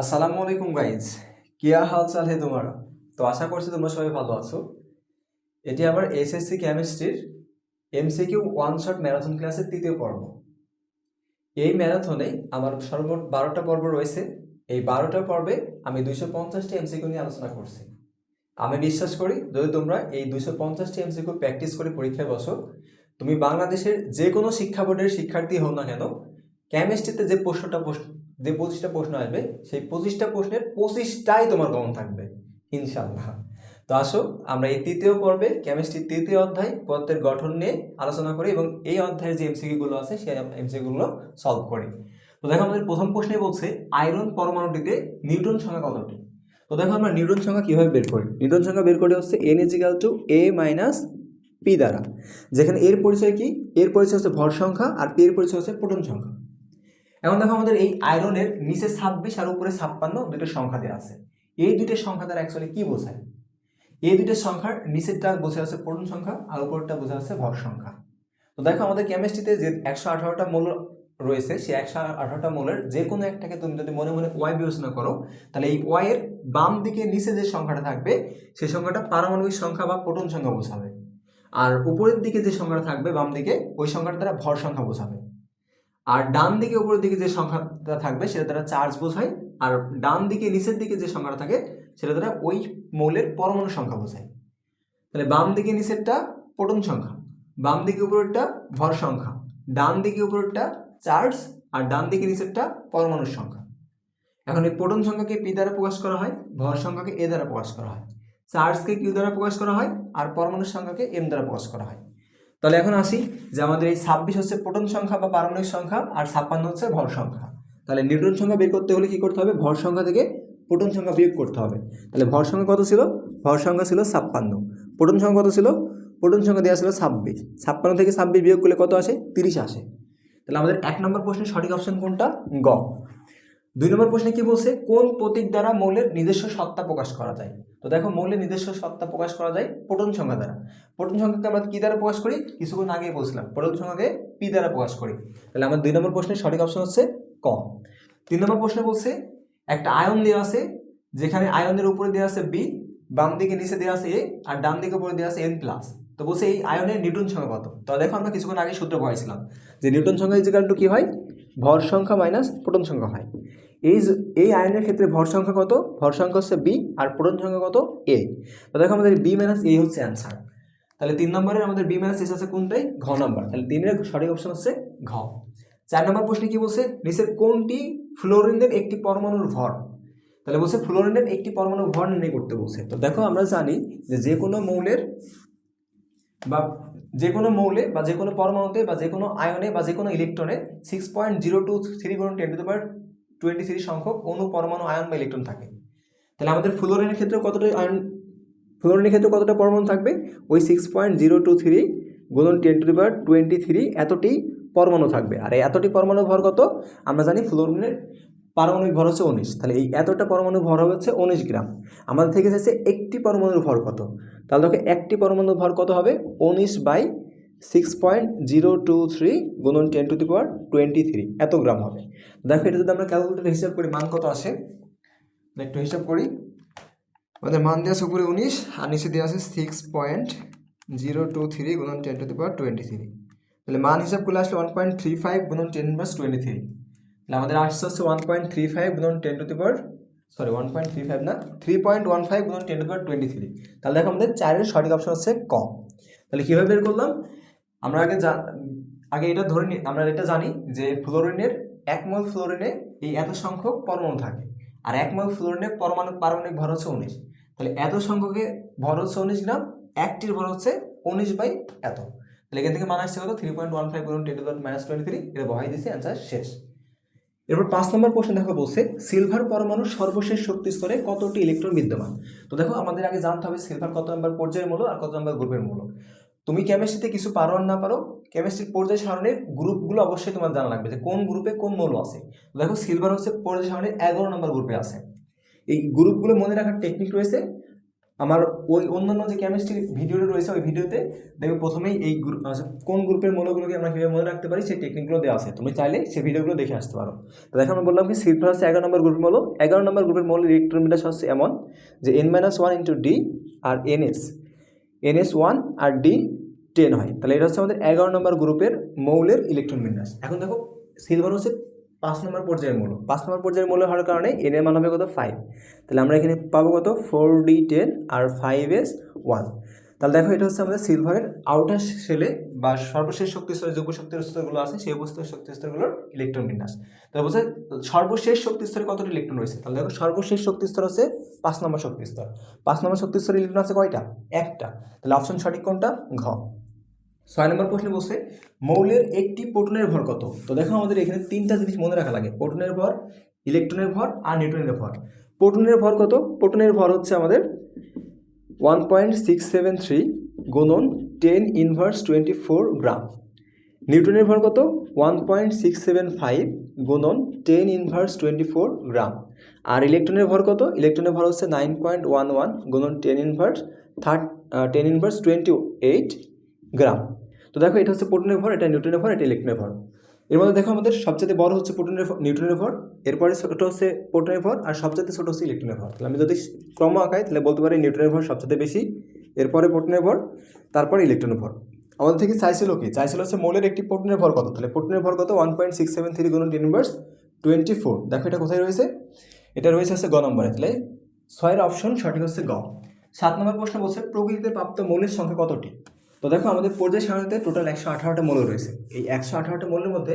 আসসালামু আলাইকুম গাইজ কিয়া হাল চাল হে তোমার? তো আশা করছি তোমরা সবাই ভালো আছো। এটি আবার এসএসসি কেমিস্ট্রির এমসিকিউ ওয়ান শট ম্যারাথন ক্লাসের তৃতীয় পর্ব। এই ম্যারাথনে আমার সর্বমোট বারোটা পর্ব রয়েছে। এই বারোটা পর্বে আমি দুইশো পঞ্চাশটি এমসিকিউ নিয়ে আলোচনা করছি। আমি বিশ্বাস করি, যদি তোমরা এই দুইশো পঞ্চাশটি এমসিকিউ প্র্যাকটিস করে পরীক্ষায় বসো, তুমি বাংলাদেশের যে কোনো শিক্ষা বোর্ডের শিক্ষার্থী হও না কেন কেমিস্ট্রিতে যে প্রশ্নটা প্রশ্ন যে পঁচিশটা প্রশ্ন আসবে, সেই পঁচিশটা প্রশ্নের পঁচিশটাই তোমার কমন থাকবে ইনশাল্লাহ তো আসো, আমরা এই তৃতীয় পর্বে কেমিস্ট্রির তৃতীয় অধ্যায় পদ্মের গঠন নিয়ে আলোচনা করি এবং এই অধ্যায়ের যে এমসিকিউগুলো আছে, সেই এমসিকিউগুলো সলভ করি। তো দেখো, আমাদের প্রথম প্রশ্নে বলছে আয়রন পরমাণুটিতে নিউটন সংখ্যা কতটি? তো দেখো, আমরা নিউটন সংখ্যা কীভাবে বের করি? নিউটন সংখ্যা বের করি হচ্ছে N equal to A minus P দ্বারা। যেখানে এর পরিচয় কি? এর পরিচয় হচ্ছে ভর সংখ্যা আর পি এর পরিচয় হচ্ছে প্রোটন সংখ্যা। এখন দেখো আমাদের এই আয়রনের নিচে ছাব্বিশ আর উপরে ছাপ্পান্ন দুটো সংখ্যা দেওয়া আছে। এই দুটো সংখ্যা দ্বারা অ্যাকচুয়ালি কি বোঝায়? এই দুটো সংখ্যার নিচেরটা বোঝা আছে প্রোটন সংখ্যা আর উপরটা বোঝা আছে ভর সংখ্যা। তো দেখো আমাদের কেমিস্ট্রিতে যে একশো আঠারোটা মূল রয়েছে, সেই একশো আঠারোটা মূলের যে কোনো একটাকে তুমি যদি মনে মনে ওয়াই বিবেচনা করো, তাহলে এই ওয়াই এর বাম দিকে নিচে যে সংখ্যাটা থাকবে, সেই সংখ্যাটা পারমাণবিক সংখ্যা বা প্রোটন সংখ্যা বোঝাবে। আর উপরের দিকে যে সংখ্যাটা থাকবে, বাম দিকে, ওই সংখ্যাটা দ্বারা ভর সংখ্যা বোঝাবে। আর ডান দিকে উপরের দিকে যে সংখ্যাটা থাকবে, সেটা দ্বারা চার্জ বোঝায়। আর ডান দিকে নিচের দিকে যে সংখ্যাটা থাকে, সেটা দ্বারা ওই মৌলের পরমাণু সংখ্যা বোঝায়। তাহলে বাম দিকে নিচেরটা প্রোটন সংখ্যা, বাম দিকে উপরেরটা ভর সংখ্যা, ডান দিকে উপরেরটা চার্জ আর ডান দিকে নিচেরটা পরমাণুর সংখ্যা। এখন এই প্রোটন সংখ্যাকে পি দ্বারা প্রকাশ করা হয়, ভর সংখ্যাকে এ দ্বারা প্রকাশ করা হয়। চার্জকে কিউ দ্বারা প্রকাশ করা হয়, আর পরমাণুর সংখ্যাকে এম দ্বারা প্রকাশ করা হয়। তাহলে এখন আসি যে আমাদের এই ছাব্বিশ হচ্ছে প্রোটন সংখ্যা বা পারমাণবিক সংখ্যা আর ছাপ্পান্ন হচ্ছে ভর সংখ্যা। তাহলে নিউটন সংখ্যা বের করতে হলে কি করতে হবে? ভর সংখ্যা থেকে প্রোটন সংখ্যা বিয়োগ করতে হবে। তাহলে ভর সংখ্যা কত ছিল? ভর সংখ্যা ছিল ছাপ্পান্ন। প্রোটন সংখ্যা কত ছিল? প্রোটন সংখ্যা দেওয়া ছিল ছাব্বিশ। ছাপ্পান্ন থেকে ছাব্বিশ বিয়োগ করলে কত আসে? তিরিশ আসে। তাহলে আমাদের এক নম্বর প্রশ্নের সঠিক অপশন কোনটা? গ। দুই নম্বর প্রশ্নে কি বলছে? কোন প্রতীক দ্বারা মৌলের নিজস্ব সত্তা প্রকাশ করা যায়? তো দেখো, মৌলের নিজস্ব সত্তা প্রকাশ করা যায় প্রোটন সংখ্যা দ্বারা। প্রোটন সংখ্যাকে আমরা কি দ্বারা প্রকাশ করি? কিছুক্ষণ আগেই বলছিলাম, প্রোটন সংখ্যাকে পি দ্বারা প্রকাশ করি। তাহলে আমার দুই নম্বর প্রশ্নের সঠিক অপশন হচ্ছে ক। তিন নম্বর প্রশ্নে বলছে, একটা আয়ন দেওয়া আছে, যেখানে আয়নের উপরে দেওয়া আছে বি বাম দিকে নিচে দেওয়া আছে এ আর ডান দিকে উপরে দেওয়া আছে এন প্লাস তো বলছে এই আয়নের নিউটন সংখ্যা কত? তো দেখো, আমরা কিছুক্ষণ আগে সূত্র পড়াইছিলাম যে নিউটন সংখ্যা ইজিকাল টু কি হয়? ভর সংখ্যা মাইনাস প্রোটন সংখ্যা হয়। এই এই আয়নের ক্ষেত্রে ভর সংখ্যা কত? ভর সংখ্যা হচ্ছে বি আর প্রোটন সংখ্যা কত? এ তো দেখো আমাদের বি মাইনাস এ হচ্ছে অ্যান্সার তাহলে তিন নম্বরের আমাদের বি মাইনাস এস আছে কোনটাই? ঘ নম্বর। তাহলে তিনের সঠিক অপশন হচ্ছে ঘ। চার নম্বর প্রশ্নে কি বলছে? নিচের কোনটি ফ্লোরিনের একটি পরমাণুর ভর? তাহলে বলছে ফ্লোরিনের একটি পরমাণু ভর নির্ণয় করতে বলছে। তো দেখো আমরা জানি যে যে কোনো মৌলের বা যে কোনো মৌলে বা যে কোনো পরমাণুতে বা যে কোনো আয়নে বা যে কোনো ইলেকট্রনে six point zero two three গুণ ten to power twenty three সংখ্যক অনু পরমাণু, আয়ন বা ইলেকট্রন থাকে। তাহলে আমাদের ফ্লোরিনের ক্ষেত্রে কতটা আয়ন, ফ্লোরিনের ক্ষেত্রে কতটা পরমাণু থাকবে? ওই six point zero two three গুণন ten to power twenty three এতটি পরমাণু থাকবে। আর এতটি পরমাণু ভর কত? আমরা জানি ফ্লোরিনের পারমাণবিক ভর হচ্ছে উনিশ। তাহলে এই এতটা পরমাণু ভর হচ্ছে উনিশ গ্রাম। আমাদের থেকে যাচ্ছে একটি পরমাণুর ভর কত? তাহলে দেখো একটি পরমাণুর ভর কত হবে? উনিশ by six point zero two three গুণন ten to the power twenty three. এত গ্রাম হবে। দেখো এটা যদি আমরা ক্যালকুলেটারে হিসাব করি, মান কত আসে? একটু হিসাব করি। আমাদের মান দেওয়া আছে উপরে উনিশ আর নিচে দেওয়া আছে six point zero two three গুণন ten to the power twenty three. তাহলে মান হিসাব করলে আসলে ওয়ান পয়েন্ট থ্রি ফাইভ গুণন টেন প্লাস টোয়েন্টি থ্রি। তাহলে আমাদের আসছে হচ্ছে ওয়ান পয়েন্ট থ্রি ফাইভ গুণন ten to the sorry one point three five না থ্রি পয়েন্ট ওয়ান ফাইভ গুণন ten to power twenty three তাহলে দেখো আমাদের চারের সঠিক অপশন হচ্ছে ক। তাহলে কীভাবে বের করলাম? আমরা আগে আগে এটা ধরে নিই আমরা এটা জানি যে ফ্লোরিনের এক মোল ফ্লোরিনে এই এত সংখ্যক পরমাণু থাকে। আর এক মোল ফ্লোরিনে পরমাণু পারমাণবিক ভর হচ্ছে উনিশ। তাহলে এত সংখ্যকে ভর হচ্ছে উনিশ গ্রাম, একটির ভর হচ্ছে উনিশ বাই এত। তাহলে এখান থেকে মান আসছে কত? Three point one five ten minus twenty three এটা বহাই দিয়েছে অ্যান্সার শেষ। এরপর পাঁচ নম্বর প্রশ্ন দেখো বলছে, সিলভার পরমাণুর সর্বশেষ শক্তি স্তরে কতটি ইলেকট্রন বিদ্যমান? তো দেখো, আমাদের আগে জানতে হবে সিলভার কত নম্বর পর্যায়ের মূল আর কত নম্বর গ্রুপের মূল। তুমি কেমিস্ট্রিতে কিছু পারো আর না পারো কেমিস্ট্রির পর্যায় সারণীর গ্রুপগুলো অবশ্যই তোমার জানা লাগবে যে কোন গ্রুপে কোন মৌল আছে। দেখো, সিলভার হচ্ছে পর্যায় সারণীর এগারো নম্বর গ্রুপে আছে। এই গ্রুপগুলো মনে রাখার টেকনিক রয়েছে আমার ওই অন্যান্য যে কেমিস্ট্রি ভিডিওটা রয়েছে, ওই ভিডিওতে দেখবে প্রথমেই এই গ্রুপ কোন গ্রুপের মৌলগুলোকে আমরা কীভাবে মনে রাখতে পারি, সেই টেকনিকগুলো দেওয়া আছে। তুমি চাইলে সেই ভিডিওগুলো দেখে আসতে পারো। তো দেখো, আমি বললাম কি সিলভার হচ্ছে এগারো নম্বর গ্রুপের মৌল এগারো নম্বর গ্রুপের মৌলের ইলেকট্রন হচ্ছে এমন যে N minus one into D R NS NS one R D ten হয়। তাহলে এটা হচ্ছে আমাদের এগারো নম্বর গ্রুপের মৌলের ইলেকট্রন বিন্যাস। এখন দেখো সিলভার হচ্ছে পাঁচ নম্বর পর্যায়ের মৌল। পাঁচ নম্বর পর্যায়ের মৌল হওয়ার কারণে এন এর মান হবে কত ফাইভ তাহলে আমরা এখানে পাবো কত? Four D ten R five S one তাহলে দেখো এটা হচ্ছে আমাদের সিলভারের আউটার শেলে বা সর্বশেষ শক্তি স্তরে যোগ্য শক্তি স্তরগুলো আছে, সেই বস্তুর শক্তি স্তরগুলোর ইলেকট্রন বিন্যাস। তাহলে বলছে সর্বশেষ শক্তি স্তরে কতটি ইলেকট্রন রয়েছে? তাহলে দেখো সর্বশেষ শক্তি স্তর হচ্ছে পাঁচ নম্বর শক্তি স্তর। পাঁচ নম্বর শক্তি স্তরে ইলেকট্রন আছে কয়টা? একটা। তাহলে অপশন সঠিক কোনটা? ঘ। ছয় নম্বর প্রশ্নে বলছে, মৌলের একটি প্রোটনের ভর কত? তো দেখো আমাদের এখানে তিনটা জিনিস মনে রাখা লাগে, প্রোটনের ভর, ইলেকট্রনের ভর আর নিউট্রনের ভর। প্রোটনের ভর কত? প্রোটনের ভর হচ্ছে আমাদের one point six seven three গুণন ten inverse twenty four gram. নিউটনের ভর কত? One point six seven five গুণন ten inverse twenty four gram. আর ইলেকট্রনের ভর কত? ইলেকট্রনের ভর হচ্ছে নাইন পয়েন্ট ওয়ান ওয়ান গুণন ten inverse third ten inverse twenty eight gram. তো দেখো এটা হচ্ছে প্রোটনের ভর, এটা নিউটনের ভর, এটা ইলেকট্রনের ভর। এর মধ্যে দেখো আমাদের সবচেয়ে বড় হচ্ছে প্রোটনের নিউটনের ভর, এরপরে ছোট হচ্ছে প্রোটনের ভর, আর সবচেয়ে ছোট হচ্ছে ইলেকট্রনের ভর। তাহলে আমি যদি ক্রম আঁকাই, তাহলে বলতে পারি নিউটনের ভর সবচেয়ে বেশি, এরপরে প্রোটনের ভর, তারপর ইলেকট্রনের ভর। আমাদের থেকে চাইছিল কি? চাইছিল হচ্ছে মৌলের একটি প্রোটনের ভর কত? তাহলে প্রোটনের ভর কত? One point six seven three গুণ টেন ইনভার্স টোয়েন্টি ফোর দেখো এটা কোথায় রয়েছে? এটা রয়েছে হচ্ছে গ নম্বরে। তাহলে ছয়ের অপশন সঠিক হচ্ছে গ। সাত নম্বর প্রশ্ন বলছে, প্রকৃতিতে প্রাপ্ত মৌলের সংখ্যা কতটি? তো দেখো আমাদের পর্যায় সারণীতে টোটাল একশো আঠারোটা মৌল রয়েছে। এই একশো আঠারোটা মৌলের মধ্যে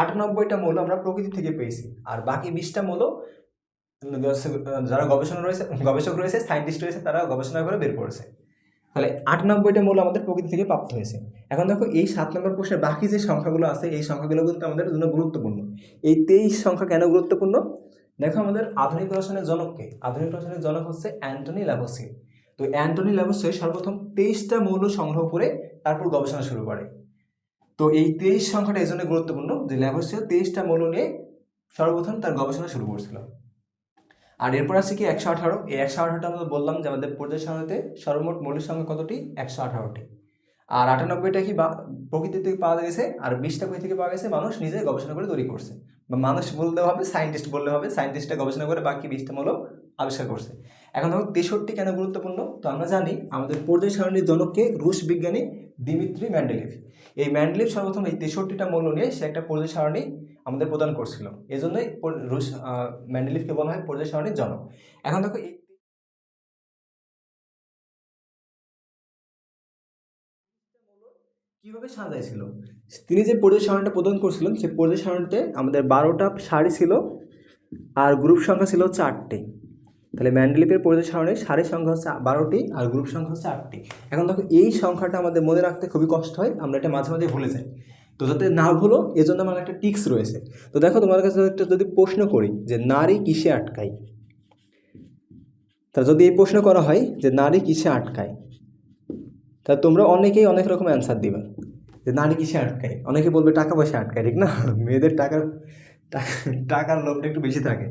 আটানব্বইটা মৌল আমরা প্রকৃতি থেকে পেয়েছি, আর বাকি বিশটা মৌল যারা গবেষণা রয়েছে গবেষক রয়েছে সায়েন্টিস্ট রয়েছে, তারা গবেষণা করে বের করেছে। তাহলে আটানব্বইটা মৌল আমাদের প্রকৃতি থেকে প্রাপ্ত হয়েছে। এখন দেখো এই সাত নম্বর প্রশ্নের বাকি যে সংখ্যাগুলো আছে, এই সংখ্যাগুলো কিন্তু আমাদের জন্য গুরুত্বপূর্ণ। এই তেইশ সংখ্যা কেন গুরুত্বপূর্ণ? দেখো আমাদের আধুনিক রসায়নের জনককে আধুনিক রসায়নের জনক হচ্ছে অ্যান্টনি ল্যাভোসি তো অ্যান্টনি ল্যাভোসি সর্বপ্রথম তেইশটা মৌল সংগ্রহ করে তারপর গবেষণা শুরু করে। তো এই তেইশ সংখ্যাটা এই জন্য গুরুত্বপূর্ণ যে ল্যাভোসিও তেইশটা মৌল নিয়ে সর্বপ্রথম তার গবেষণা শুরু করেছিল। আর এরপর আছে কি একশো আঠারো? এই একশো আঠারোটা আমরা বললাম যে আমাদের পর্যায় সারণীতে সর্বমোট মৌলের সংখ্যা কতটি? একশো আঠারোটি। আর আটানব্বইটা কি প্রকৃতি থেকে পাওয়া গেছে আর বিশটা কই থেকে পাওয়া গেছে? মানুষ নিজে গবেষণা করে তৈরি করছে। বা মানুষ বললে হবে সায়েন্টিস্ট বললে হবে সায়েন্টিস্টটা গবেষণা করে বাকি বিশটা মূলক আবিষ্কার করছে। এখন দেখো তেষট্টি কেন গুরুত্বপূর্ণ? তো আমরা জানি আমাদের পর্যায় সারণীর জনককে রুশ বিজ্ঞানী দিমিত্রি ম্যান্ডেলিভ। এই ম্যান্ডেলিভ সর্বপ্রথম এই তেষট্টিটা মৌল নিয়ে সে একটা পর্যায় সারণী আমাদের প্রদান করছিল। জন্যই রুশ ম্যান্ডেলিভকে বলা হয় পর্যায় সারণীর জনক। এখন দেখো কীভাবে সাজাইছিল? তিনি যে পর্যায় সারণীটা প্রদান করছিলেন, সেই পর্যায় সারণীতে আমাদের বারোটা সারি ছিল আর গ্রুপ সংখ্যা ছিল আটটি তাহলে ম্যান্ডেলিপের পর্যায় সারণীর সারির সংখ্যা হচ্ছে বারোটি আর গ্রুপ সংখ্যা হচ্ছে আটটি। এখন দেখো, এই সংখ্যাটা আমাদের মনে রাখতে খুবই কষ্ট হয়, আমরা এটা মাঝে মাঝে ভুলে যাই। তো যাতে না ভুলো, এজন্য আমার একটা টিক্স রয়েছে। তো দেখো তোমার কাছে একটা যদি প্রশ্ন করি যে নারী কিসে আটকায়? তা যদি এই প্রশ্ন করা হয় যে নারী কিসে আটকায়? তা তোমরা অনেকেই অনেক রকম অ্যান্সার দিবে। যে নারী কিসে আটকায়? অনেকে বলবে টাকা পয়সা আটকায়, ঠিক না? মেয়েদের টাকার টাকার লোভটা একটু বেশি থাকে।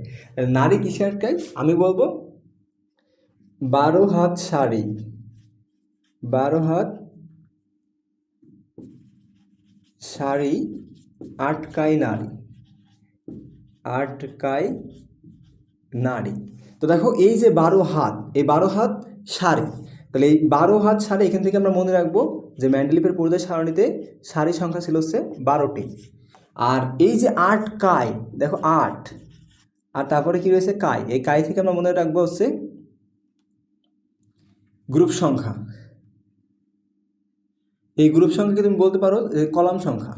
নারী কিসে আটকায় আমি বলব, বারো হাত শাড়ি। বারো হাত শাড়ি আটকায় নারী। আটকায় নারী। তো দেখো, এই যে বারো হাত, এই বারো হাত শাড়ি, তাহলে এই বারো হাত শাড়ি এখান থেকে আমরা মনে রাখব যে ম্যান্ডেলিপের পর্যায় সারণীতে সারি সংখ্যা ছিল হচ্ছে বারোটি। আর এই যে আট কায় দেখো আট। আর তারপরে কি রয়েছে কাই? এই কাই থেকে আমরা মনে রাখব হচ্ছে গ্রুপ সংখ্যা। এই গ্রুপ সংখ্যাকে তুমি বলতে পারো? কলাম সংখ্যা।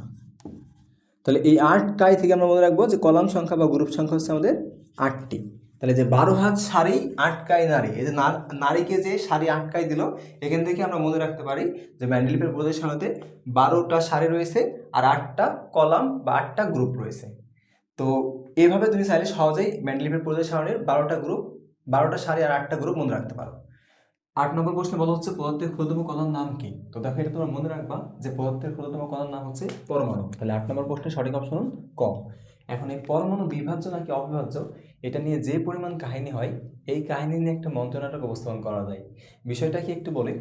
তাহলে এই আট কাই থেকে আমরা মনে রাখব যে কলাম সংখ্যা বা গ্রুপ সংখ্যা হচ্ছে আমাদের আটটি। তাহলে যে বারো হাত শাড়ি আটকায় নারী, এই যে নারীকে যে শাড়ি আটকায় দিল, এখান থেকে আমরা মনে রাখতে পারি যে ম্যান্ডেলিপের প্রদেশ সারণীতে বারোটা শাড়ি রয়েছে আর আটটা কলাম বা আটটা গ্রুপ রয়েছে। তো এইভাবে তুমি চাইলে সহজেই ম্যান্ডেলিপের প্রদেশ সারণীর বারোটা গ্রুপ বারোটা শাড়ি আর আটটা গ্রুপ মনে রাখতে পারো। আট নম্বর প্রশ্নে বলা হচ্ছে পদার্থের ক্ষুদ্রতম কণার নাম কি? তো দেখো এটা তোমরা মনে রাখবা যে পদার্থের ক্ষুদ্রতম কণার নাম হচ্ছে পরমাণু। তাহলে আট নম্বর প্রশ্নের সঠিক অপশন ক। এখন এই পরমাণু বিভাজ্য নাকি অবিভাজ্য, এটা নিয়ে যে পরিমাণ কাহিনী হয়, এই কাহিনী নিয়ে একটা মন্ত্রনাটক উপস্থাপন করা যায়। বিষয়টা কি একটু বলি?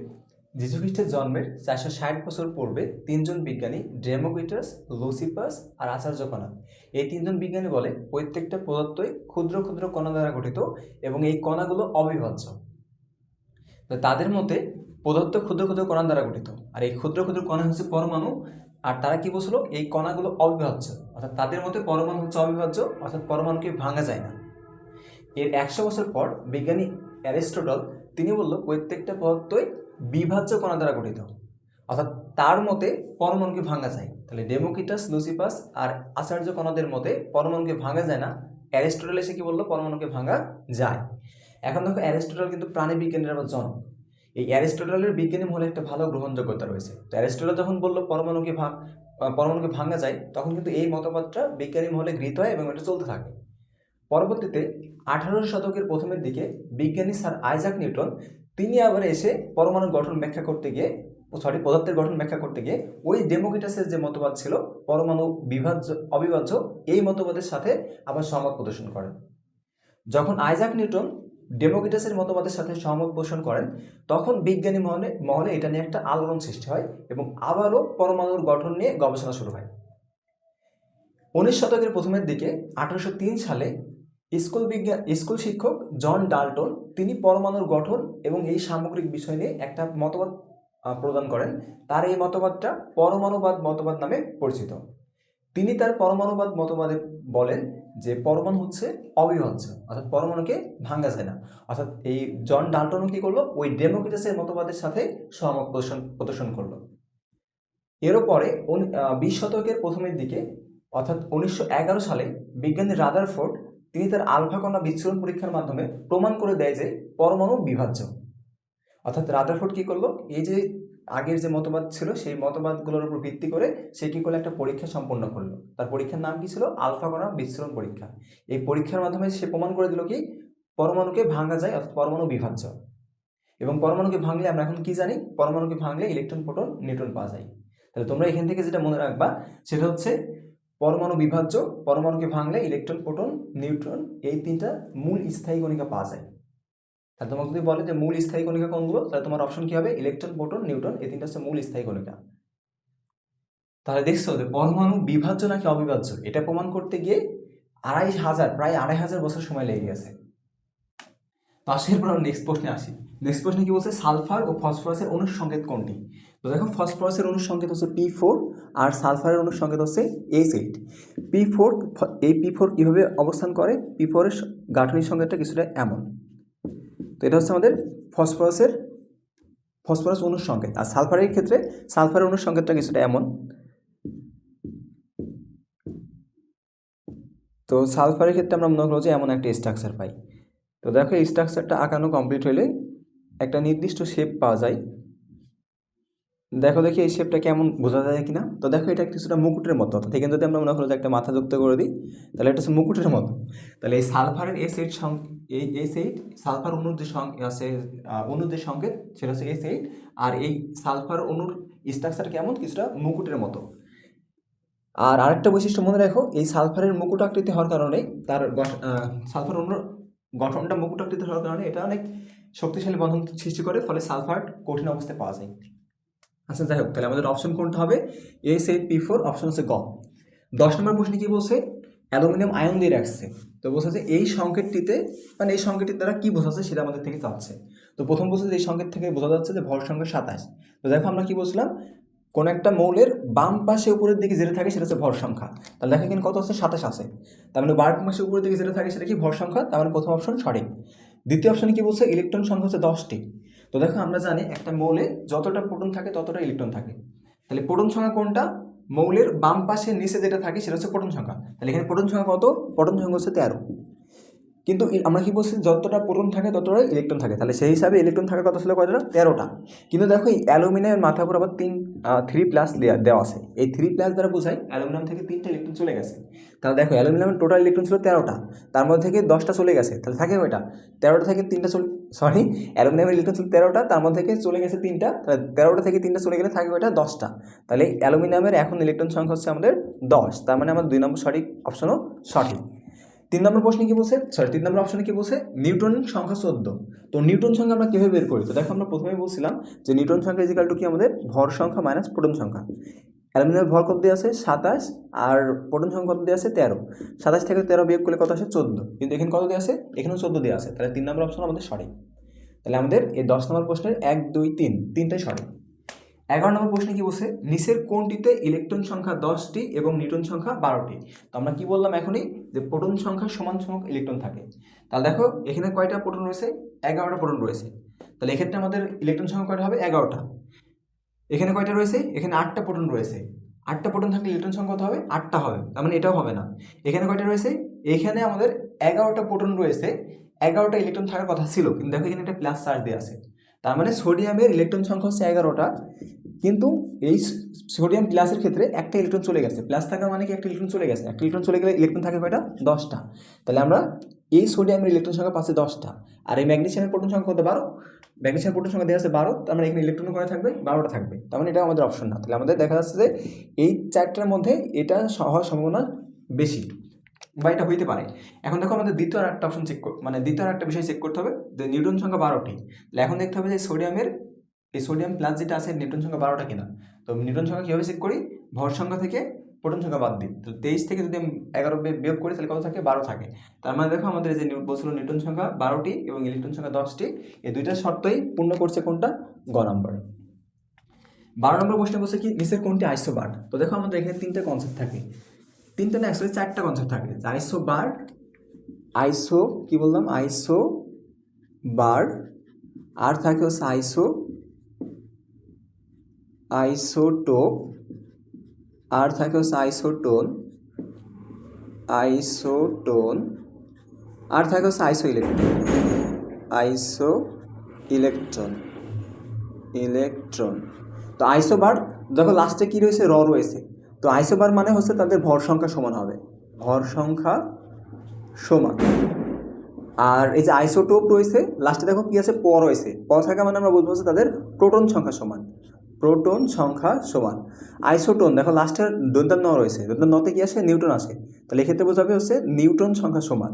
যীশুখ্রিস্টের জন্মের চারশো ষাট বছর পূর্বে তিনজন বিজ্ঞানী ড্রেমোক্রিটাস লুসিপাস আর আচার্য কণা। এই তিনজন বিজ্ঞানী বলে প্রত্যেকটা পদার্থই ক্ষুদ্র ক্ষুদ্র কণা দ্বারা গঠিত এবং এই কণাগুলো অবিভাজ্য। তো তাদের মতে পদার্থ ক্ষুদ্র ক্ষুদ্র কণা দ্বারা গঠিত। আর এই ক্ষুদ্র ক্ষুদ্র কণা হচ্ছে পরমাণু। আর তারা কি বলছিল? এই কণাগুলো অবিভাজ্য। অর্থাৎ তাদের মতে পরমাণু হচ্ছে অবিভাজ্য, অর্থাৎ পরমাণুকে ভাঙা যায় না। এর একশো বছর পর বিজ্ঞানী অ্যারিস্টোটল, তিনি বলল, প্রত্যেকটা পদার্থই বিভাজ্য কণা দ্বারা গঠিত। অর্থাৎ তার মতে পরমাণুকে ভাঙা যায়। তাহলে ডেমোক্রিটাস, লুসিপাস আর আচার্য কণাদের মতে পরমাণুকে ভাঙা যায় না। অ্যারিস্টোটল এসে কি বলল? পরমাণুকে ভাঙা যায়। এখন দেখো, অ্যারিস্টোটল কিন্তু প্রাণী বিজ্ঞানের আবার জনক। এই অ্যারিস্টোটলের বিজ্ঞানী মহলে একটা ভালো গ্রহণযোগ্যতা রয়েছে। তো অ্যারিস্টোটল যখন বলল পরমাণুকে ভাঙ পরমাণুকে ভাঙা যায়, তখন কিন্তু এই মতবাদটা বিজ্ঞানী মহলে গৃহীত হয় এবং এটা চলতে থাকে। পরবর্তীতে আঠারোশো শতকের প্রথমের দিকে বিজ্ঞানী স্যার আইজাক নিউটন তিনি আবার এসে পরমাণুর গঠন ব্যাখ্যা করতে গিয়ে সরি পদার্থের গঠন ব্যাখ্যা করতে গিয়ে, ওই ডেমোক্রিটাসের যে মতবাদ ছিল, পরমাণু বিভাজ্য, অবিভাজ্য, এই মতবাদের সাথে আবার সহমত প্রদর্শন করেন। যখন আইজাক নিউটন ডেমোক্রিটাসের মতবাদের সাথে সহমত পোষণ করেন, তখন বিজ্ঞানী মহলে মহলে এটা নিয়ে একটা আলোড়ন সৃষ্টি হয় এবং আবারও পরমাণুর গঠন নিয়ে গবেষণা শুরু হয়। উনিশ শতকের প্রথমের দিকে, আঠারোশো তিন সালে স্কুল বিজ্ঞান, স্কুল শিক্ষক জন ডাল্টন, তিনি পরমাণুর গঠন এবং এই সামগ্রিক বিষয় নিয়ে একটা মতবাদ প্রদান করেন। তার এই মতবাদটা পরমাণুবাদ মতবাদ নামে পরিচিত। তিনি তার পরমাণুবাদ মতবাদে বলেন যে পরমাণু হচ্ছে অবিভাজ্য, অর্থাৎ পরমাণুকে ভাঙ্গা যায় না। অর্থাৎ এই জন ডাল্টন কি করল? ওই ডেমোক্রিটাসের মতবাদের সাথে সহমত প্রদর্শন প্রদর্শন করল এরও পরে বিশ শতকের প্রথমের দিকে, অর্থাৎ উনিশশো এগারো সালে বিজ্ঞানী রাদারফোর্ড তিনি তার আলফা কণা বিচ্ছুরণ পরীক্ষার মাধ্যমে প্রমাণ করে দেয় যে পরমাণু বিভাজ্য। অর্থাৎ রাদারফোর্ড কি করল? এই যে আগের যে মতবাদ ছিল, সেই মতবাদগুলোর উপর ভিত্তি করে সে কি করল? একটা পরীক্ষা সম্পন্ন করল। তার পরীক্ষার নাম কি ছিল? আলফা কণা বিচ্ছুরণ পরীক্ষা। এই পরীক্ষার মাধ্যমে সে প্রমাণ করে দিল কি? পরমাণুকে ভাঙা যায়, অর্থাৎ পরমাণু বিভাজ্য। এবং পরমাণুকে ভাঙলে আমরা এখন কি জানি? পরমাণুকে ভাঙলে ইলেকট্রন, প্রোটন, নিউট্রন পাওয়া যায়। তাহলে তোমরা এখান থেকে যেটা মনে রাখবা, সেটা হচ্ছে পরমাণু বিভাজ্য, পরমাণুকে ভাঙলে ইলেকট্রন প্রোটন নিউট্রন এই তিনটা মূল স্থায়ী কণিকা পাওয়া যায়। তাহলে তোমাকে যদি বলে যে মূল স্থায়ী কণিকা কোনগুলো, তাহলে তোমার অপশন কি হবে? ইলেকট্রন প্রোটন নিউট্রন এই তিনটা হচ্ছে মূল স্থায়ী কণিকা। তাহলে দেখছ যে পরমাণু বিভাজ্য নাকি অবিভাজ্য? এটা প্রমাণ করতে গিয়ে আড়াই হাজার, প্রায় আড়াই হাজার বছর সময় লেগে গেছে। তো আসি এরপর নেক্সট প্রশ্নে আসি। নেক্সট প্রশ্নে কি বলছে? সালফার ও ফসফরাসের অনুর সংকেত কোনটি? তো দেখো ফসফরাসের অনুর সংকেত হচ্ছে পি ফোর আর সালফারের অনুর সংকেত হচ্ছে এইচ এইট পি ফোর এই পি ফোর কীভাবে অবস্থান করে? পি ফোরের গাঠনিক সংকেতটা কিছুটা এমন। তো এটা হচ্ছে আমাদের ফসফরাসের, ফসফরাস অনুর সংকেত। আর সালফারের ক্ষেত্রে সালফারের অনুর সংকেতটা কিছুটা এমন। তো সালফারের ক্ষেত্রে আমরা মনে করব যে এমন একটা স্ট্রাকচার পাই। তো দেখো এই স্ট্রাকচারটা আঁকানো কমপ্লিট হলে একটা নির্দিষ্ট শেপ পাওয়া যায়। দেখো দেখি এই শেপটা কেমন বোঝা যায় কিনা? তো দেখো এটা কিছুটা মুকুটের মতো, অর্থাৎ এখানে যদি আমরা মনে করো যে একটা মাথা যুক্ত করে দিই, তাহলে এটা হচ্ছে মুকুটের মতো। তাহলে এই সালফারের এস এইট এই এস এইট সালফার অণুর যে সং অণুর যে সংকেত, সেটা হচ্ছে এস এইট আর এই সালফার অণুর স্ট্রাকচার কেমন? কিছুটা মুকুটের মতো। আর আরেকটা বৈশিষ্ট্য মনে রাখো, এই সালফারের মুকুট আকৃতি হওয়ার কারণে তার সালফার অণুর গঠনটা মুকুট আকৃতি হওয়ার কারণে এটা অনেক শক্তিশালী বন্ধন সৃষ্টি করে, ফলে সালফার কঠিন অবস্থায় পাওয়া যায়। আচ্ছা যাই হোক, তাহলে আমাদের অপশন কোনটা হবে? S eight P four option হচ্ছে গ। দশ নম্বর প্রশ্নে কি বলছে? অ্যালুমিনিয়াম আয়ন দিয়ে রাখছে। তো বলছে যে এই সংকেতটিতে মানে এই সংকেতটির দ্বারা কী বোঝাচ্ছে সেটা আমাদের থেকে চাচ্ছে। তো প্রথম বলছে যে এই সংকেত থেকে বোঝা যাচ্ছে যে ভর সংখ্যা সাতাশ। তো দেখো আমরা কি বলছিলাম? কোন একটা মৌলের বাম পাশে উপরের দিকে যেটা থাকে সেটা হচ্ছে ভর সংখ্যা। তাহলে দেখো এখানে কত আছে? সাতাশ আছে। তার মানে বাম মাসে উপরের দিকে যেটা থাকে সেটা কি? ভর সংখ্যা। তার মানে প্রথম অপশন সঠিক। দ্বিতীয় অপশনে কি বলছে? ইলেকট্রন সংখ্যা হচ্ছে দশটি। তো দেখো আমরা জানি একটা মৌলে যতটা প্রোটন থাকে ততটা ইলেকট্রন থাকে। তাহলে প্রোটন সংখ্যা কোনটা? মৌলের বাম পাশে নিচে যেটা থাকে সেটা হচ্ছে প্রোটন সংখ্যা। তাহলে এখানে প্রোটন সংখ্যা কত? প্রোটন সংখ্যা হচ্ছে তেরো। কিন্তু আমরা কি বলছি? যতটা প্রোটন থাকে ততটাই ইলেকট্রন থাকে। তাহলে সেই হিসাবে ইলেকট্রন থাকার কথা ছিল কয়টা? তেরোটা। কিন্তু দেখো এই অ্যালুমিনিয়ামের মাথার উপর আবার তিন থ্রি প্লাস লেয়ার দেওয়া আছে। এই থ্রি প্লাস দ্বারা বোঝায় অ্যালুমিনিয়াম থেকে তিনটা ইলেকট্রন চলে গেছে। তাহলে দেখো অ্যালুমিনিয়ামের টোটাল ইলেকট্রন ছিল তেরোটা। তার মধ্যে থেকে দশটা চলে গেছে। তাহলে থাকে ওইটা তেরোটা থেকে তিনটা চলে সরি অ্যালুমিনিয়ামের ইলেকট্রন ছিল তেরোটা, তার মধ্যে থেকে চলে গেছে তিনটা। তাহলে তেরোটা থেকে তিনটা চলে গেলে থাকবে কয়টা দশটা। তাহলে অ্যালুমিনিয়ামের এখন ইলেকট্রন সংখ্যা হচ্ছে আমাদের দশ। তার মানে আমার দুই নম্বর সঠিক অপশনও সঠিক। তিন নম্বর প্রশ্নে কি বলছে? সরি তিন নম্বর অপশনে কি বলছে? নিউটন সংখ্যা চোদ্দ। তো নিউটন সংখ্যা আমরা কীভাবে বের করি? তো দেখো আমরা প্রথমেই বলছিলাম যে নিউটন সংখ্যা ইজিকাল টু কি আমাদের? ভর সংখ্যা মাইনাস প্রোটন সংখ্যা। অ্যালুমিনিয়ামের ভর কত দিয়ে আছে সাতাশ। আর প্রোটন সংখ্যা কত দিয়ে আছে তেরো। সাতাশ থেকে তেরো বিয়োগ করলে কত আসে? চোদ্দ। কিন্তু এখানে কত দিয়ে আছে এখানেও চোদ্দ দিয়ে আছে তাহলে তিন নম্বর অপশন আমাদের সঠিক। তাহলে আমাদের এই দশ নম্বর প্রশ্নের এক, দুই, তিন, তিনটাই সঠিক। এগারো নম্বর প্রশ্নে কি বলছে? নিচের কোনটিতে ইলেকট্রন সংখ্যা দশটি এবং নিউটন সংখ্যা বারোটি? তো আমরা কি বললাম এখনই? যে প্রোটন সংখ্যা সমান সংখ্যক ইলেকট্রন থাকে। তাহলে দেখো, এখানে কয়টা প্রোটন রয়েছে? এগারোটা প্রোটন রয়েছে। তাহলে এক্ষেত্রে আমাদের ইলেকট্রন সংখ্যা কয়টা হবে? এগারোটা। এখানে কয়টা রয়েছে? এখানে আটটা প্রোটন রয়েছে। আটটা প্রোটন থাকলে ইলেকট্রন সংখ্যা কত হবে? আটটা হবে। তার মানে এটাও হবে না। এখানে কয়টা রয়েছে? এখানে আমাদের এগারোটা প্রোটন রয়েছে। এগারোটা ইলেকট্রন থাকার কথা ছিল। কিন্তু দেখো এখানে একটা প্লাস চার্জ দেওয়া আছে। তার মানে সোডিয়ামের ইলেকট্রন সংখ্যা হচ্ছে এগারোটা। কিন্তু এই সোডিয়াম প্লাসের ক্ষেত্রে একটা ইলেকট্রন চলে গেছে। প্লাস থাকা মানে কি? একটা ইলেকট্রন চলে গেছে। একটা ইলেকট্রন চলে গেলে ইলেকট্রন থাকে কয়টা? দশটা। তাহলে আমরা এই সোডিয়ামের ইলেকট্রন সংখ্যা পাচ্ছে দশটা। আর এই ম্যাগনেশিয়ামের প্রোটন সংখ্যা কত? বারো। ম্যাগনেসিয়াম প্রোটন সংখ্যা দেওয়া আছে বারো, তার মানে এখানে ইলেকট্রন করা থাকবে, বারোটা থাকবে। তার মানে এটা আমাদের অপশন না। তাহলে আমাদের দেখা যাচ্ছে যে এই চারটার মধ্যে এটা হওয়ার সম্ভাবনা বেশি বা এটা হইতে পারে। এখন দেখো আমাদের দ্বিতীয় একটা অপশন চেক মানে দ্বিতীয় একটা বিষয় চেক করতে হবে, যে নিউটন সংখ্যা বারোটি। তাহলে এখন দেখতে হবে যে সোডিয়ামের, এই সোডিয়াম প্লাস যেটা আছে, নিউটন সংখ্যা বারোটা কিনা? তো নিউটন সংখ্যা কীভাবে চেক করি? ভর সংখ্যা থেকে প্রোটন সংখ্যা বাদ দিই। তো তেইশ থেকে যদি এগারো বিয়োগ করি, তাহলে কত থাকে? বারো থাকে। তার মানে দেখো আমাদের যে বলছিল নিউটন সংখ্যা বারোটি এবং ইলেকট্রন সংখ্যা দশটি, এই দুইটা শর্তই পূর্ণ করছে কোনটা? গ নম্বর। বারো নম্বর প্রশ্ন বলছে কি, নিচের কোনটি আইসো বার তো দেখো আমাদের এখানে তিনটা কনসেপ্ট থাকে। তিনটা না অ্যাকচুয়ালি চারটা কনসেপ্ট থাকে। যে আইসো, কি বললাম? আইসো বার আর থাকে হচ্ছে আইসো, আইসোটোপ আর থাকে হচ্ছে আইসোটোন আইসোটোন আর থাকে হচ্ছে আইসো ইলেকট্রন আইসো ইলেকট্রন। ইলেকট্রন তো আইসোবার, দেখো লাস্টে কী রয়েছে? র রয়েছে। তো আইসোবার মানে হচ্ছে তাদের ভর সংখ্যা সমান হবে। ভর সংখ্যা সমান। আর এই যে আইসোটোপ রয়েছে লাস্টে দেখো কি আছে? প রয়েছে। প থাকা মানে আমরা বলব যে তাদের প্রোটন সংখ্যা সমান। প্রোটন সংখ্যা সমান। আইসোটোন, দেখো লাস্টের দন্তান ন রয়েছে। দন্তান নতে কি আসে? নিউটন আসে। তাহলে এক্ষেত্রে বোঝাবে হচ্ছে নিউটন সংখ্যা সমান।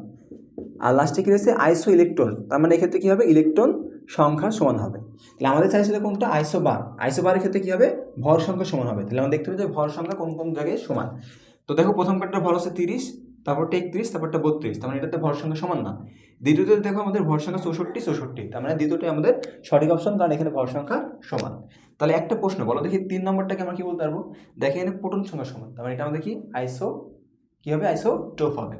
আর লাস্টে কি রয়েছে? আইসো ইলেকট্রন তার মানে এক্ষেত্রে কী হবে? ইলেকট্রন সংখ্যা সমান হবে। তাহলে আমাদের চাইছিল কোনটা? আইসো বার আইসো বারের ক্ষেত্রে কি হবে? ভর সংখ্যা সমান হবে। তাহলে আমরা দেখতে পাবো যে ভর সংখ্যা কোন কোন জায়গায় সমান। তো দেখো প্রথম কার্ডটা ভর হচ্ছে তিরিশ। তারপরটা একত্রিশ তারপরটা বত্রিশ, তার মানে এটাতে ভর সংখ্যা সমান না। দ্বিতীয়তে দেখো আমাদের ভর সংখ্যা চৌষট্টি চৌষট্টি, তার মানে দ্বিতীয়টাই আমাদের সঠিক অপশন কারণ এখানে ভর সংখ্যা সমান। তাহলে একটা প্রশ্ন, বলো দেখি তিন নম্বরটাকে আমরা কি বলতে পারব? দেখে এখানে প্রোটন সংখ্যা সমান, তার মানে এটা আমাদের কি? আইসো, কী হবে? আইসো টোপ হবে।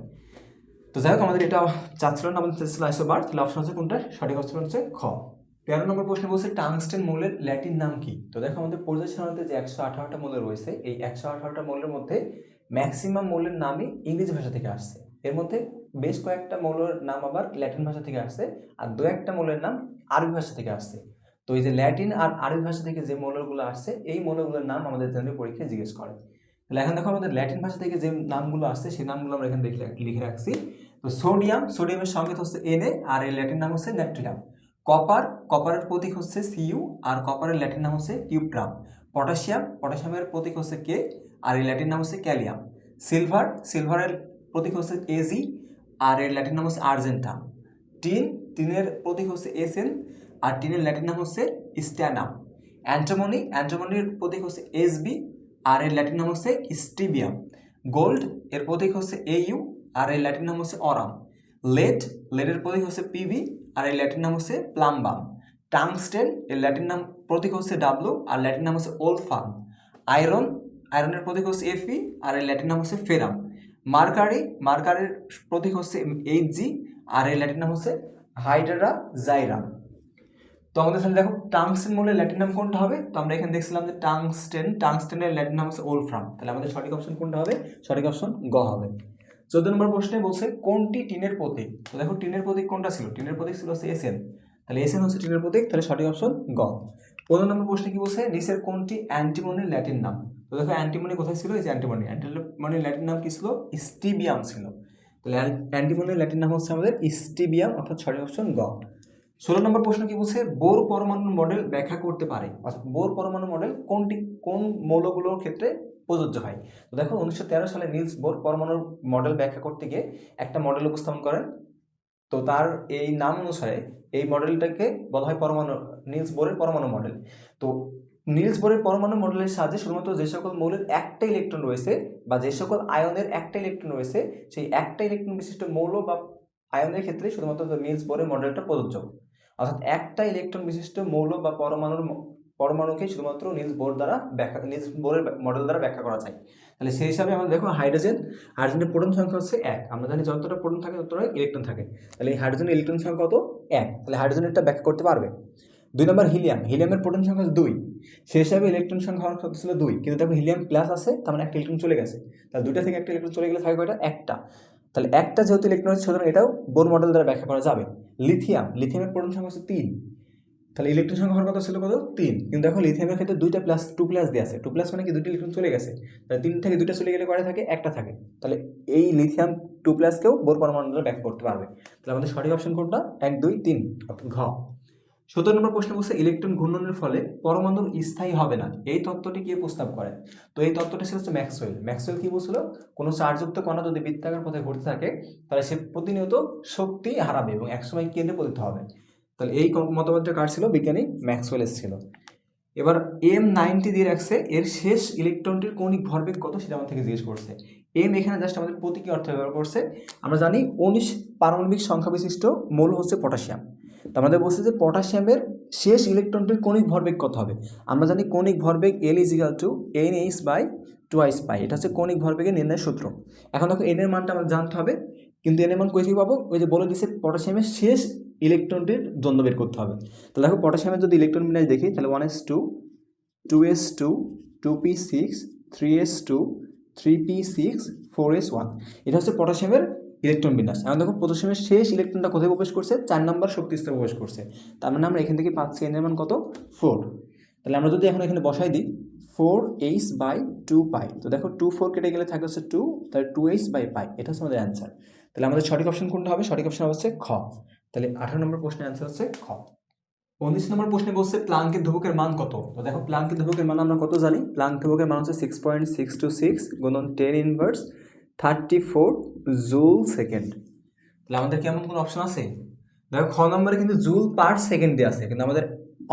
তো যাই হোক, আমাদের এটা চাচ্ছিল না, আমাদের চাচ্ছিল আইসো বার তাহলে অপশন হচ্ছে কোনটা? সঠিক অপশন হচ্ছে খ। তেরো নম্বর প্রশ্ন বলছে টাংস্টেন মৌলের ল্যাটিন নাম কি? তো দেখো আমাদের পরিচয় সাধারণত যে একশো আঠারোটা মৌল রয়েছে, এই একশো আঠারোটা মৌলের মধ্যে ম্যাক্সিমাম মৌলের নামই ইংরেজি ভাষা থেকে আসছে। এর মধ্যে বেশ কয়েকটা মৌলের নাম আবার ল্যাটিন ভাষা থেকে আসছে আর দু একটা মৌলের নাম আরবি ভাষা থেকে আসছে। তো এই যে ল্যাটিন আর আরবি ভাষা থেকে যে মৌলগুলো আসছে, এই মৌলগুলোর নাম আমাদের জেনারেল পরীক্ষায় জিজ্ঞেস করে। তাহলে এখন দেখো আমাদের ল্যাটিন ভাষা থেকে যে নামগুলো আসছে, সেই নামগুলো আমরা এখানে লিখে লিখে রাখছি। তো সোডিয়াম, সোডিয়ামের সংকেত হচ্ছে এনএ আর এর ল্যাটিন নাম হচ্ছে ন্যাট্রিয়াম কপার, কপারের প্রতীক হচ্ছে সিইউ আর কপারের ল্যাটিন নাম হচ্ছে কিউপ্রাম পটাশিয়াম, পটাশিয়ামের প্রতীক হচ্ছে কে? আর এর ল্যাটিন নাম হচ্ছে ক্যালিয়াম। সিলভার সিলভারের প্রতীক হচ্ছে এজি আর এর ল্যাটিন নাম হচ্ছে আর্জেন্টাম টিন টিনের প্রতীক হচ্ছে এসএন আর টিনের ল্যাটিন নাম হচ্ছে স্ট্যানাম অ্যান্টামনি অ্যান্টামনির প্রতীক হচ্ছে এসবি আর এর ল্যাটিন নাম হচ্ছে স্টিবিয়াম গোল্ড এর প্রতীক হচ্ছে এইউ আর এর ল্যাটিন নাম হচ্ছে অরাম লেড লেডের প্রতীক হচ্ছে পিবি আর এর ল্যাটিন নাম হচ্ছে প্লাম্বাম টাংস্টেন এর ল্যাটিন নাম প্রতীক হচ্ছে ডাব্লু আর ল্যাটিন নাম হচ্ছে ওলফাম আয়রন আয়রনের প্রতীক হচ্ছে এফি আর এর ল্যাটিন নাম হচ্ছে ফেরাম মার্কারি, মার্কারের প্রতীক হচ্ছে এইচ জি আর এর ল্যাটিন নাম হচ্ছে হাইড্রা জাইরাম তো আমাদের তাহলে দেখো টাংস্টেন মূলের ল্যাটিন নাম কোনটা হবে? তো আমরা এখানে দেখছিলাম যে টাংস্টেন, টাংস্টেনের ল্যাটিন নাম হচ্ছে ওলফ্রাম। তাহলে আমাদের সঠিক অপশন কোনটা হবে? সঠিক অপশন গ হবে। চোদ্দ নম্বর প্রশ্নে বলছে কোনটি টিনের প্রতীক? তো দেখো টিনের প্রতীক কোনটা ছিল? টিনের প্রতীক ছিল হচ্ছে এসএন তাহলে এসএন হচ্ছে টিনের প্রতীক, তাহলে সঠিক অপশন গ। পনেরো নম্বর প্রশ্নে কি বলছে? নিচের কোনটি অ্যান্টিমনির ল্যাটিন নাম? তো দেখো, অ্যান্টিমনি কোথায় ছিল? এই যে অ্যান্টিমনি। অ্যান্টিমনির ল্যাটিন নাম কি ছিল? স্টিবিয়াম ছিল। তাহলে অ্যান্টিমনির ল্যাটিন নাম হচ্ছে আমাদের স্টিবিয়াম, অর্থাৎ সঠিক অপশন গ। ষোলো নম্বর প্রশ্ন কি বলছে? বোর পরমাণু মডেল ব্যাখ্যা করতে পারে। অর্থাৎ বোর পরমাণু মডেল কোনটি, কোন মৌলগুলোর ক্ষেত্রে প্রযোজ্য হয়? তো দেখো, উনিশশো তেরো সালে নিলস বোর পরমাণুর মডেল ব্যাখ্যা করতে গিয়ে একটা মডেল উপস্থাপন করেন। তো তার এই নাম অনুসারে এই মডেলটাকে বলা হয় পরমাণু, নিলস বোরের পরমাণু মডেল। তো নিলস বোরের পরমাণু মডেলের সাহায্যে শুধুমাত্র যে সকল মৌলের একটা ইলেকট্রন রয়েছে বা যে সকল আয়নের একটা ইলেকট্রন রয়েছে, সেই একটা ইলেকট্রন বিশিষ্ট মৌল বা আয়নের ক্ষেত্রে শুধুমাত্র নিলস বোরের মডেলটা প্রযোজ্য। অর্থাৎ একটা ইলেকট্রন বিশিষ্ট মৌল বা পরমাণুর, পরমাণুকে শুধুমাত্র নিলস বোর দ্বারা ব্যাখ্যা, নিলস বোরের মডেল দ্বারা ব্যাখ্যা করা যায়। তাহলে সেই হিসাবে আমরা দেখো হাইড্রোজেন, হাইড্রোজেনের প্রোটন সংখ্যা হচ্ছে এক। আমরা জানি যতটা প্রোটন থাকে ততটা ইলেকট্রন থাকে। তাহলে এই হাইড্রোজেনের ইলেকট্রন সংখ্যা কত? এক। তাহলে হাইড্রোজেনটা ব্যাখ্যা করতে পারবে। দুই নম্বর হিলিয়াম। হিলিয়ামের প্রোটন সংখ্যা দুই। সেই হিসাবে ইলেকট্রন সংখ্যা ছিল দুই। কিন্তু দেখো হিলিয়াম প্লাস আছে, তার মানে একটা ইলেকট্রন চলে গেছে। তাহলে দুইটা থেকে একটা ইলেকট্রন চলে গেলে থাকে কয়টা? একটা। তাহলে একটা যেহেতু ইলেকট্রন আছে সুতরাং এটাও বোর মডেল দ্বারা ব্যাখ্যা করা যাবে। লিথিয়াম। লিথিয়ামের প্রোটন সংখ্যা হচ্ছে তিন। তাহলে ইলেকট্রন সংখ্যা হওয়ার কথা ছিল কত তিন। কিন্তু দেখো লিথিয়ামের ক্ষেত্রে দুইটা প্লাস টু প্লাস দিয়ে আছে। টু প্লাস মানে কি? দুইটা ইলেকট্রন চলে গেছে। তাহলে তিন থেকে দুইটা চলে গেলে কয়টা থাকে? একটা থাকে। তাহলে এই লিথিয়াম টু প্লাসকেও বোর পরমাণু ব্যাক করতে পারবে। তাহলে আমাদের সঠিক অপশন কোনটা? এক, দুই, তিন ঘ। সতেরো নম্বর প্রশ্ন বলছে ইলেকট্রন ঘূর্ণনের ফলে পরমাণু স্থায়ী হবে না। এই তত্ত্বটি কে প্রস্তাব করে? তো এই তত্ত্বটি ছিল হচ্ছে ম্যাক্সওয়েল। ম্যাক্সওয়েল কি বলছিল? কোনো চার্জযুক্ত কণা যদি বৃত্তাকার পথে ঘুরতে থাকে, তাহলে সে প্রতিনিয়ত শক্তি হারাবে এবং একসময় কেন্দ্রে পতিত হবে। তাহলে এই মতবাদটা কার ছিল? বিজ্ঞানী ম্যাক্সওয়েলের ছিল। এবার এম নাইনটি দিয়ে রাখছে, এর শেষ ইলেকট্রনটির কৌণিক ভরবেগ কত সেটা আমার থেকে জিজ্ঞেস করছে। এম এখানে জাস্ট আমাদের প্রতীকী অর্থ ব্যবহার করছে। আমরা জানি উনিশ পারমাণবিক সংখ্যা বিশিষ্ট মৌল হচ্ছে পটাশিয়াম। তো আমাদের বলছে যে পটাশিয়ামের শেষ ইলেকট্রনটির কৌণিক ভরবেগ কত হবে? আমরা জানি কৌণিক ভরবেগ L equal to N H by twice pi এটা হচ্ছে কৌণিক ভরবেগের নির্ণয় সূত্র। এখন দেখো এন এর মানটা আমাদের জানতে হবে। কিন্তু এর মান কই পাবো? ওই যে বলে দিছে পটাশিয়ামের শেষ ইলেকট্রনটির দ্বন্দ্ব বের করতে হবে। তো দেখো পটাশিয়ামের যদি ইলেকট্রন বিন্যাস দেখি, তাহলে one S two two S two two P six three S two three P six four S one এটা হচ্ছে পটাশিয়ামের ইলেকট্রন বিন্যাস এখন দেখো পটাশিয়ামের শেষ ইলেকট্রনটা কোথায় প্রবেশ করছে? চার নম্বর শক্তি স্তরে প্রবেশ করছে। তার মানে আমরা এখান থেকে পাচ্ছি এন এর মান কত? ফোর তাহলে আমরা যদি এখন এখানে বসাই দিই four H by two pi তো দেখো টু ফোর কেটে গেলে থাকে হচ্ছে টু তাহলে টু এইচ বাই পাই এটা হচ্ছে আমাদের অ্যান্সার তাহলে আমাদের সঠিক অপশন কোনটা হবে? সঠিক অপশন হচ্ছে খ। তাহলে আঠারো নম্বর প্রশ্নের অ্যান্সার হচ্ছে খ। উনিশ নম্বর প্রশ্নে বলছে প্লাঙ্কের ধ্রুবকের মান কত? তো দেখো প্লাঙ্কের ধ্রুবকের মান আমরা কত জানি? প্লাঙ্ক ধ্রুবকের মান হচ্ছে six point six two six গুণন ten inverse thirty four joule second তাহলে আমাদের কেমন কোনো অপশন আছে? দেখো খ নম্বরে কিন্তু জুল পার সেকেন্ড দিয়ে আছে, কিন্তু আমাদের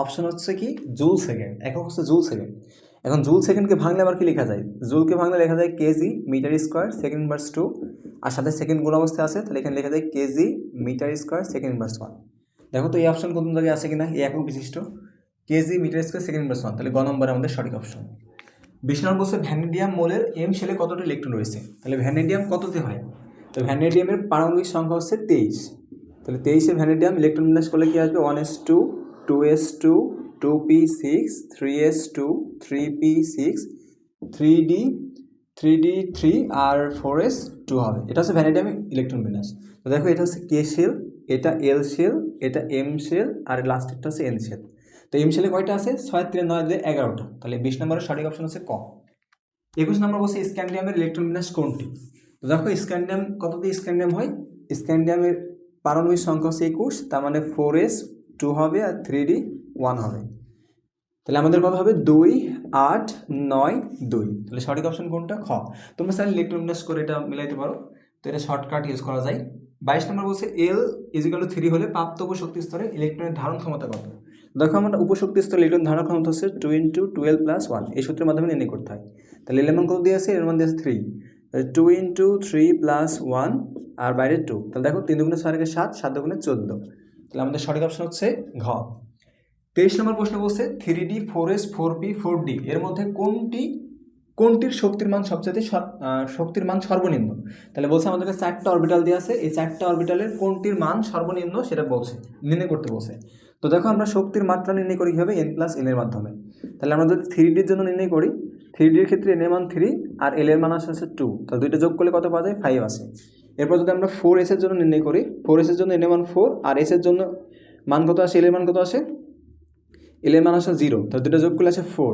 অপশন হচ্ছে কি? জুল সেকেন্ড একক হচ্ছে জুল সেকেন্ড এখন জুল সেকেন্ডকে ভাঙলে আবার কি লেখা যায়? জুলকে ভাঙলে লেখা যায় KG metre square second inverse two আর সাথে সেকেন্ড গুণ অবস্থায় আছে, তাহলে এখানে লেখা যায় KG metre square second inverse one দেখো তো এই অপশন কোন জায়গায় আছে কিনা? এই একক বিশিষ্ট। KG metre square second inverse one তাহলে গ নম্বরে আমাদের সঠিক অপশন বিশ নম্বর বলছে ভ্যানেডিয়াম মোলের এম শেলে কতটা ইলেকট্রন রয়েছে? তাহলে ভ্যানেডিয়াম কততে হয়? তো ভ্যানেডিয়ামের পারমাণবিক সংখ্যা হচ্ছে তেইশ। তাহলে তেইশে ভ্যানেডিয়াম ইলেকট্রন বিন্যাস করলে কি আসবে? One S two two S two two P six three S two three P six three D three D three আর ফোর এস টু হবে। এটা হচ্ছে ভ্যানেডিয়ামের ইলেকট্রন বিন্যাস। তো দেখো এটা হচ্ছে কে শেল এটা এল শেল এটা এম শেল আর লাস্টেরটা হচ্ছে এন শেল তো এম শেলে কয়টা আছে? ছয়, তিন, নয় দিয়ে এগারোটা। তাহলে বিশ নম্বরের সঠিক অপশন হচ্ছে ক। একুশ নম্বর বলছে স্ক্যান্ডিয়ামের ইলেকট্রন বিন্যাস কোনটি? তো দেখো স্ক্যান্ডিয়াম কত দিয়ে স্ক্যান্ডিয়াম হয়? স্ক্যান্ডিয়ামের পারমাণবিক সংখ্যা হচ্ছে একুশ, তার মানে ফোর এস টু হবে আর থ্রি ডি ওয়ান হবে। তাহলে আমাদের কথা হবে? দুই, আট, নয়, দুই। তাহলে সঠিক অপশন কোনটা? খ। তোমরা স্যার ইলেকট্রন বিন্যাস করে এটা মিলাইতে পারো। তো এটা শর্টকাট ইউজ করা যায়। বাইশ নম্বর বলছে এল ইজিক্যাল থ্রি হলে প্রাপ্ত উপশক্তি স্তরে ইলেকট্রনের ধারণ ক্ষমতা কত? দেখো আমরা উপশক্তি স্তরে ইলেকট্রন ধারণ ক্ষমতা হচ্ছে two into twelve plus one এই সূত্রের মাধ্যমে নির্ণয় করতে হয়। তাহলে মান কত দিয়ে আছে মান দিয়ে আছে three two into three plus one আর বাইরে টু তাহলে দেখো তিন দুগুণে ছয় সাত সাত দুগুণে চোদ্দ। তাহলে আমাদের সঠিক অপশন হচ্ছে ঘ। তেইশ নম্বর প্রশ্ন বলছে three D four S four P four D এর মধ্যে কোনটি, কোনটির শক্তির মান সবচেয়ে শক্তির মান সর্বনিম্ন? তাহলে বলছে আমাদেরকে চারটা অরবিটাল দিয়ে আছে, এই চারটা অরবিটালের কোনটির মান সর্বনিম্ন সেটা বলছে, নির্ণয় করতে বলছে। তো দেখো আমরা শক্তির মাত্রা নির্ণয় করি কীভাবে? এন প্লাস এন এর মাধ্যমে। তাহলে আমরা যদি থ্রি ডির জন্য নির্ণয় করি থ্রি ডির ক্ষেত্রে এন এর মান থ্রি আর এল এর মান আসে হচ্ছে টু তো দুইটা যোগ করলে কত পাওয়া যায়? ফাইভ আসে। এরপর যদি আমরা ফোর এসের জন্য নির্ণয় করি ফোর এসের জন্য এন এর মান ফোর আর এসের জন্য মান কত আসে? এল এর মান কত আসে? মান আসে জিরো তাহলে দুটো যোগ করলে আসে ফোর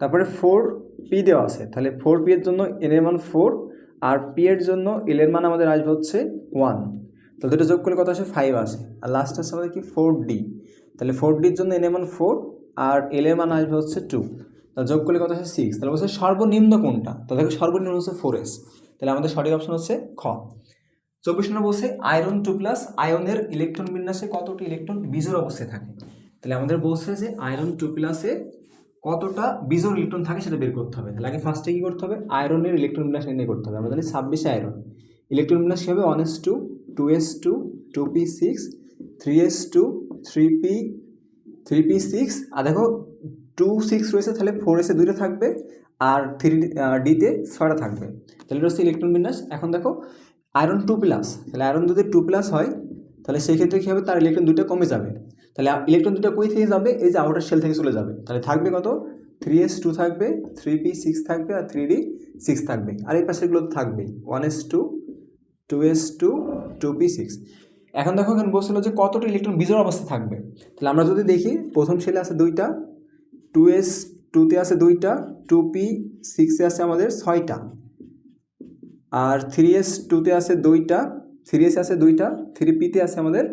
তারপরে ফোর পি দেওয়া আছে, তাহলে ফোর পি এর জন্য এন এর মান ফোর আর পি এর জন্য এল এর মান আমাদের আসবে হচ্ছে ওয়ান তাহলে দুটো যোগ করলে কত আসে ফাইভ আসে, আর লাস্ট আসে আমাদের কি ফোর ডি তাহলে ফোর ডির জন্য এন এর মান ফোর আর এল এর মান আসবে হচ্ছে টু তাহলে যোগ করলে কত আসে সিক্স তাহলে বলছে সর্বনিম্ন কোনটা, তো দেখো সর্বনিম্ন হচ্ছে ফোর এস তাহলে আমাদের সঠিক অপশন হচ্ছে খ, চব্বিশ নম্বর বলছে আয়রন টু প্লাস আয়নের ইলেকট্রন বিন্যাসে কতটি ইলেকট্রন বিজোড় অবস্থায় থাকে? তাহলে আমাদের বলছে যে আয়রন টু প্লাসে কতটা বিজোড় ইলেকট্রন থাকে সেটা বের করতে হবে। তাহলে আগে ফার্স্টে কী করতে হবে? আয়রনের ইলেকট্রন বিন্যাস নির্ণয় করতে হবে। জানি ছাব্বিশে আয়রন ইলেকট্রন বিন্যাস কী হবে? One S two two S two two P six three S two three P three P six আর দেখো টু সিক্স রয়েছে, তাহলে ফোর এসে দুইটা থাকবে আর থ্রি ডিতে ছয়টা থাকবে। তাহলে এটা হচ্ছে ইলেকট্রন বিন্যাস এখন দেখো আয়রন টু প্লাস তাহলে আয়রন যদি টু প্লাস হয়, তাহলে সেই ক্ষেত্রে কী হবে? তার ইলেকট্রন দুটো কমে যাবে। তাহলে ইলেকট্রন দুটো কই থেকে যাবে? এই যে আউটার শেল থেকে চলে যাবে। তাহলে থাকবে কত? থ্রি এস টু থাকবে থ্রি পি সিক্স থাকবে আর থ্রি ডি সিক্স থাকবে। আর এই পাশেগুলো তো থাকবেই। One S two two S two two P six এখন দেখো এখানে বলছিল যে কতটা ইলেকট্রন বিজোড় অবস্থায় থাকবে। তাহলে আমরা যদি দেখি, প্রথম শেলে আছে দুইটা টু এস টুতে আছে দুইটা টু পি সিক্সে আছে আমাদের ছয়টা। আর থ্রি এস টুতে আছে দুইটা থ্রি এস আছে দুইটা থ্রি পিতে আছে আমাদের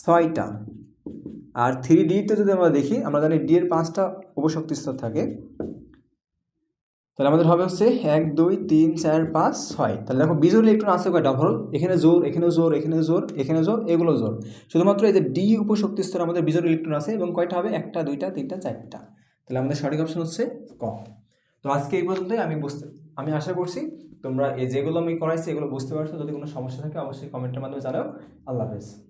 ছয়টা। আর থ্রি ডিতে যদি আমরা দেখি, আমরা জানি ডি এর পাঁচটা উপশক্তি স্তর থাকে। তাহলে আমাদের হবে হচ্ছে এক, দুই, তিন, চার, পাঁচ, ছয়। তাহলে দেখো বিজোর ইলেকট্রন আছে কয়টা? ধরো এখানে জোর এখানে জোর এখানে জোর এখানে জোর এগুলো জোর শুধুমাত্র এই যে ডি উপশক্তি স্তর আমাদের বিজোর ইলেকট্রন আছে এবং কয়টা হবে? একটা, দুইটা, তিনটা, চারটা। তাহলে আমাদের সঠিক অপশন হচ্ছে ক। তো আজকে এই পর্যন্তই আমি বুঝতে, আমি আশা করছি তোমরা এই যেগুলো আমি করাইছি এগুলো বুঝতে পারছ। যদি কোনো সমস্যা থাকে অবশ্যই কমেন্টের মাধ্যমে জানাও। আল্লাহ হাফেজ।